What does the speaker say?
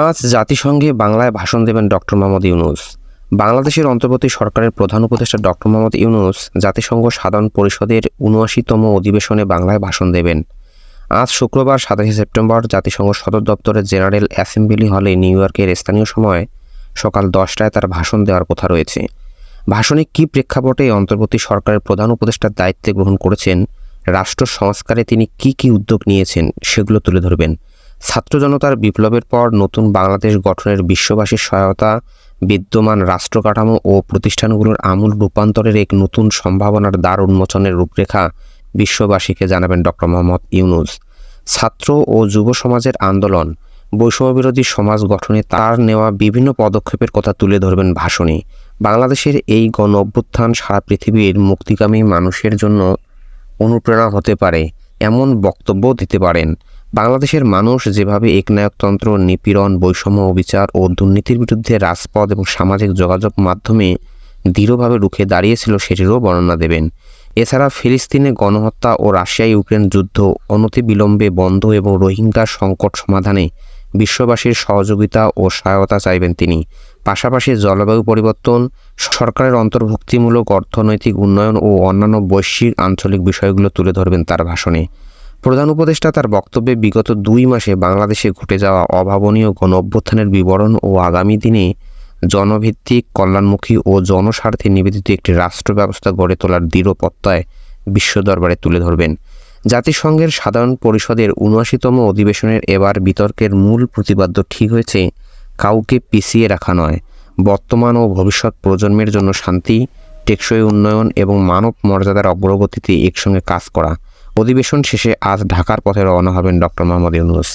আজ জাতিসংঘে বাংলায় ভাষণ দেবেন ডক্টর মোহাম্মদ ইউনুস। বাংলাদেশের অন্তর্বর্তী সরকারের প্রধান উপদেষ্টা ডক্টর মোহাম্মদ ইউনুস জাতিসংঘ সাধারণ পরিষদের উনআশিতম অধিবেশনে বাংলায় ভাষণ দেবেন। আজ শুক্রবার সাতাশে সেপ্টেম্বর জাতিসংঘ সদর দপ্তরের জেনারেল অ্যাসেম্বলি হলে নিউ ইয়র্কের স্থানীয় সময় সকাল দশটায় তার ভাষণ দেওয়ার কথা রয়েছে। ভাষণে কী প্রেক্ষাপটে অন্তর্বর্তী সরকারের প্রধান উপদেষ্টার দায়িত্বে গ্রহণ করেছেন, রাষ্ট্র সংস্কারে তিনি কি কি উদ্যোগ নিয়েছেন, সেগুলো তুলে ধরবেন। ছাত্র জনতার বিপ্লবের পর নতুন বাংলাদেশ গঠনের বিশ্ববাসীর সহায়তা, বিদ্যমান রাষ্ট্র কাঠামো ও প্রতিষ্ঠানগুলোর আমূল রূপান্তরের এক নতুন সম্ভাবনার দ্বার উন্মোচনের রূপরেখা বিশ্ববাসীকে জানাবেন ডক্টর মোহাম্মদ ইউনুস। ছাত্র ও যুব সমাজের আন্দোলন, বৈষম্যবিরোধী সমাজ গঠনে তার নেওয়া বিভিন্ন পদক্ষেপের কথা তুলে ধরবেন ভাষণে। বাংলাদেশের এই গণ অভ্যুত্থান সারা পৃথিবীর মুক্তিকামী মানুষের জন্য অনুপ্রেরণা হতে পারে, এমন বক্তব্য দিতে পারেন। বাংলাদেশের মানুষ যেভাবে একনায়কতন্ত্র, নিপীড়ন, বৈষম্য অবিচার ও দুর্নীতির বিরুদ্ধে রাজপথ এবং সামাজিক যোগাযোগ মাধ্যমে দৃঢ়ভাবে রুখে দাঁড়িয়েছিল সেটিরও বর্ণনা দেবেন। এছাড়া ফিলিস্তিনে গণহত্যা ও রাশিয়া ইউক্রেন যুদ্ধ অনতিবিলম্বে বন্ধ এবং রোহিঙ্গা সংকট সমাধানে বিশ্ববাসীর সহযোগিতা ও সহায়তা চাইবেন তিনি। পাশাপাশি জলবায়ু পরিবর্তন, সরকারের অন্তর্ভুক্তিমূলক অর্থনৈতিক উন্নয়ন ও অন্যান্য বৈশ্বিক আঞ্চলিক বিষয়গুলো তুলে ধরবেন তার ভাষণে। প্রধান উপদেষ্টা তার বক্তব্যে বিগত দুই মাসে বাংলাদেশে ঘটে যাওয়া অভাবনীয় গণ অভ্যুত্থানের বিবরণ ও আগামী দিনে জনভিত্তিক, কল্যাণমুখী ও জনস্বার্থে নিবেদিত একটি রাষ্ট্র ব্যবস্থা গড়ে তোলার দৃঢ় প্রত্যয় বিশ্ব দরবারে তুলে ধরবেন। জাতিসংঘের সাধারণ পরিষদের উনআশিতম অধিবেশনের এবার বিতর্কের মূল প্রতিপাদ্য ঠিক হয়েছে, কাউকে পিছিয়ে রাখা নয়। বর্তমান ও ভবিষ্যৎ প্রজন্মের জন্য শান্তি, টেকসই উন্নয়ন এবং মানব মর্যাদার অগ্রগতিতে একসঙ্গে কাজ করা অধিবেশন শেষে আজ ঢাকার পথে রওনা হবেন ডক্টর মোহাম্মদ ইউনুস।